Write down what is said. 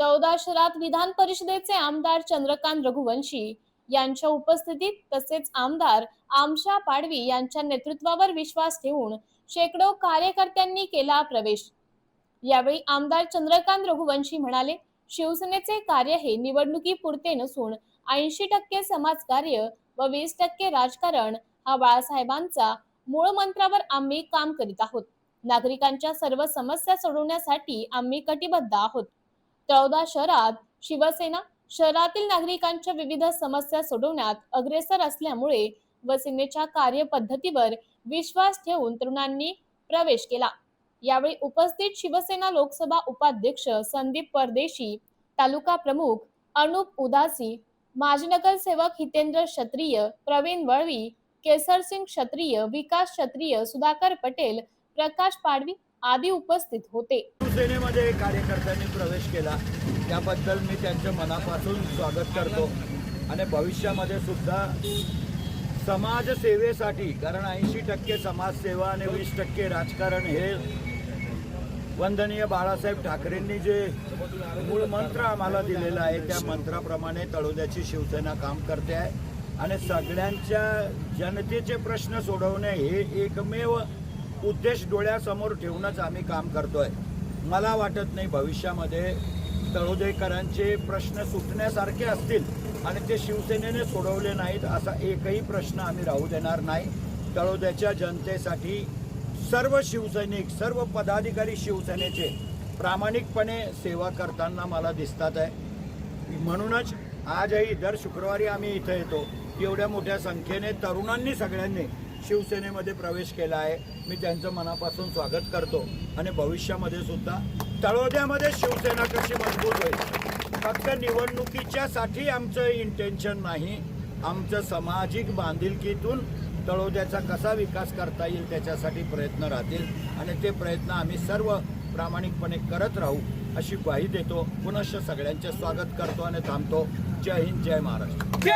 चौदा शहरात विधान परिषदेचे आमदार चंद्रकांत रघुवंशी यांच्या उपस्थितीत तसेच आमदार आमशा पाडवी यांच्या नेतृत्वावर विश्वास ठेवून शेकडो कार्यकर्त्यांनी केला प्रवेश. यावेळी आमदार चंद्रकांत रघुवंशी म्हणाले शिवसेनेचे कार्य हे निवडणुकीपुरते नसून ऐंशी टक्के समाजकार्य व वीस टक्के राजकारण हा बाळासाहेबांचा मूळ मंत्रावर आम्ही काम करीत आहोत. नागरिकांच्या सर्व समस्या सोडवण्यासाठी आम्ही कटिबद्ध आहोत. तळोदा शहरात शिवसेना शहरातील नागरिकांच्या विविध समस्या सोडवण्यात अग्रेसर असल्यामुळे व सेनेच्या कार्यपद्धतीवर विश्वास ठेवून तरुणांनी प्रवेश केला. यावेळी उपस्थित शिवसेना लोकसभा उपाध्यक्ष संदीप परदेशी तालुका प्रमुख अनुप उदासी माजी नगरसेवक हितेंद्र क्षत्रिय प्रवीण वळवी केसरसिंग क्षत्रिय विकास क्षत्रिय सुधाकर पटेल प्रकाश पाडवी आदी उपस्थित होते. शिवसेनेमध्ये कार्यकर्त्यांनी प्रवेश केला. त्याबद्दल मी त्यांच्या मनापासून स्वागत करतो. आणि भविष्यामध्ये सुद्धा समाजसेवेसाठी कारण ऐंशी टक्के समाजसेवा आणि वीस टक्के राजकारण हे वंदनीय बाळासाहेब ठाकरेंनी जे मूळ मंत्र आम्हाला दिलेला आहे त्या मंत्राप्रमाणे तळोद्याची शिवसेना काम करते आहे. आणि सगळ्यांच्या जनतेचे प्रश्न सोडवणे हे एकमेव उद्देश डोळ्यासमोर ठेवूनच आम्ही काम करतोय. मला वाटत नाही भविष्यामध्ये तळोदेकरांचे प्रश्न सुटण्यासारखे असतील आणि ते शिवसेनेने सोडवले नाहीत असा एकही प्रश्न आम्ही राहू देणार नाही. तळोद्याच्या जनतेसाठी सर्व शिवसैनिक सर्व पदाधिकारी शिवसेनेचे प्रामाणिकपणे सेवा करताना मला दिसतात आहे. म्हणूनच आजही दर शुक्रवारी आम्ही इथं येतो. एवढ्या मोठ्या संख्येने तरुणांनी सगळ्यांनी शिवसेनेमध्ये प्रवेश केला आहे. मी त्यांचं मनापासून स्वागत करतो. आणि भविष्यामध्ये सुद्धा तळोद्यामध्ये शिवसेना कशी मजबूत होईल? फक्त निवडणुकीच्यासाठी आमचं इंटेन्शन नाही. आमचं सामाजिक बांधिलकीतून तळोद्याचा कसा विकास करता येईल त्याच्यासाठी प्रयत्न राहतील. आणि ते प्रयत्न आम्ही सर्व प्रामाणिकपणे करत राहू अशी ग्वाही देतो. पुनश्च सगळ्यांचे स्वागत करतो आणि थांबतो. जय हिंद जय महाराष्ट्र.